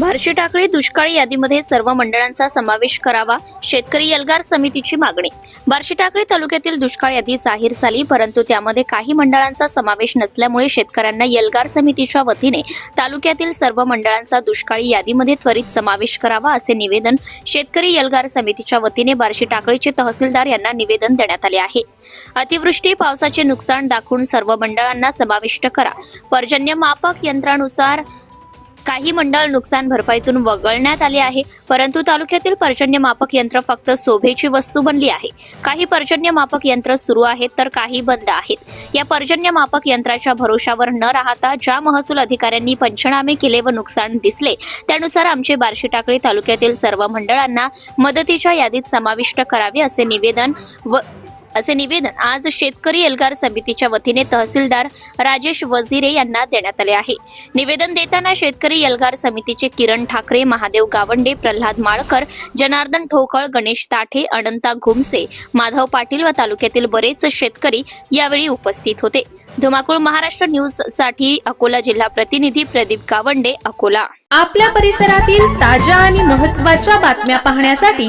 भारशी टाकळी दुष्काळी यादीमध्ये सर्व मंडळांचा समावेश करावा शेतकरी एल्गार समितीची मागणी. बार्शी टाकळी तालुक्यातील दुष्काळ यादी जाहीर झाली परंतु त्यामध्ये काही मंडळांचा समावेश नसल्यामुळे शेतकऱ्यांना एल्गार समितीच्या वतीने तालुक्यातील सर्व मंडळांचा दुष्काळी यादीमध्ये त्वरित समावेश करावा असे निवेदन शेतकरी एल्गार समितीच्या वतीने बार्शी टाकळीचे तहसीलदार यांना निवेदन देण्यात आले आहे. अतिवृष्टी पावसाचे नुकसान दाखवून सर्व मंडळांना समाविष्ट करा. पर्जन्य मापक यंत्रानुसार काही मंडळ नुकसान भरपाईतून वगळण्यात आले आहे परंतु तालुक्यातील पर्जन्य मापक यंत्र फक्त शोभेची वस्तू बनली आहे. काही पर्जन्य मापक यंत्र सुरू आहेत तर काही बंद आहेत. या पर्जन्य मापक यंत्राच्या भरोशावर न राहता ज्या महसूल अधिकाऱ्यांनी पंचनामे केले व नुकसान दिसले त्यानुसार आमचे बार्शी टाकळी तालुक्यातील सर्व मंडळांना मदतीच्या यादीत समाविष्ट करावे असे निवेदन व असे निवेदन आज शेतकरी एल्गार समितीच्या वतीने तहसीलदार राजेश वझिरे यांना देण्यात आले आहे. निवेदन देताना शेतकरी एल्गार समितीचे किरण ठाकरे महादेव गावंडे प्रल्हाद माळकर जनार्दन ठोकळ गणेश ताठे अनंता घुमसे माधव पाटील व तालुक्यातील बरेच शेतकरी यावेळी उपस्थित होते. धुमाकूळ महाराष्ट्र न्यूजसाठी अकोला जिल्हा प्रतिनिधी प्रदीप गावंडे अकोला. आपल्या परिसरातील ताज्या आणि महत्त्वाच्या बातम्या पाहण्यासाठी